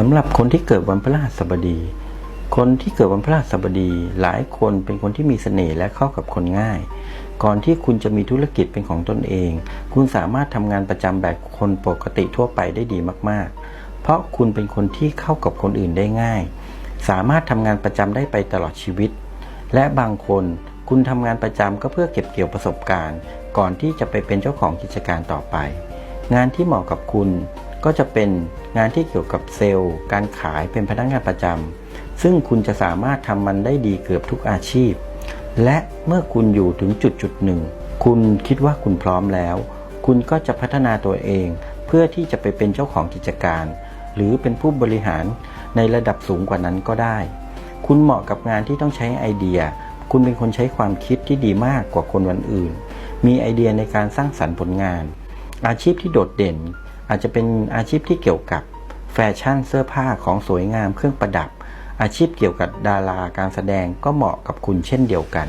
สำหรับคนที่เกิดวันพฤหัสบดี คนที่เกิดวันพฤหัสบดี หลายคนเป็นคนที่มีเสน่ห์และเข้ากับคนง่าย ก่อนที่คุณจะมีธุรกิจเป็นของตนเอง คุณสามารถทำงานประจำแบบคนปกติทั่วไปได้ดีมากๆ เพราะคุณเป็นคนที่เข้ากับคนอื่นได้ง่าย สามารถทำงานประจำได้ไปตลอดชีวิต และบางคนคุณทำงานประจำก็เพื่อเก็บเกี่ยวประสบการณ์ ก่อนที่จะไปเป็นเจ้าของกิจการต่อไป งานที่เหมาะกับคุณ ก็จะเป็นงานที่เกี่ยวกับเซลล์ การขายเป็นพนักงานประจำซึ่งคุณจะสามารถทำมันได้ดีเกือบทุกอาชีพ และเมื่อคุณอยู่ถึงจุดจุดหนึ่ง คุณคิดว่าคุณพร้อมแล้ว คุณก็จะพัฒนาตัวเอง เพื่อที่จะไปเป็นเจ้าของกิจการ หรือเป็นผู้บริหารในระดับสูงกว่านั้นก็ได้ คุณเหมาะกับงานที่ต้องใช้ไอเดีย คุณเป็นคนใช้ความคิดที่ดีมากกว่าคนวันอื่น มีไอเดียในการสร้างสรรค์ผลงาน อาชีพที่โดดเด่น อาจจะเป็นอาชีพที่เกี่ยวกับแฟชั่นเสื้อผ้าของสวยงามเครื่องประดับ อาชีพเกี่ยวกับดาราการแสดงก็เหมาะกับคุณเช่นเดียวกัน